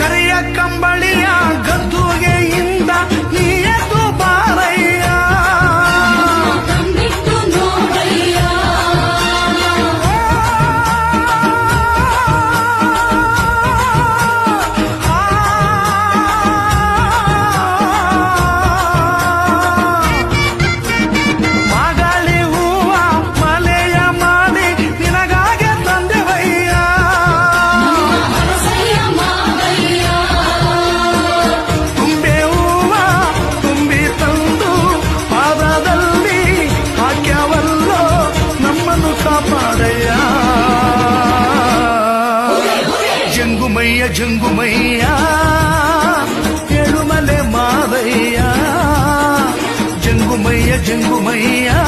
கரைய கம்பளியா జంగుమయ్య జంగుమయ్యా ఎడుమలే మావయ్యా జంగుమయ్య జంగుమయ్యా.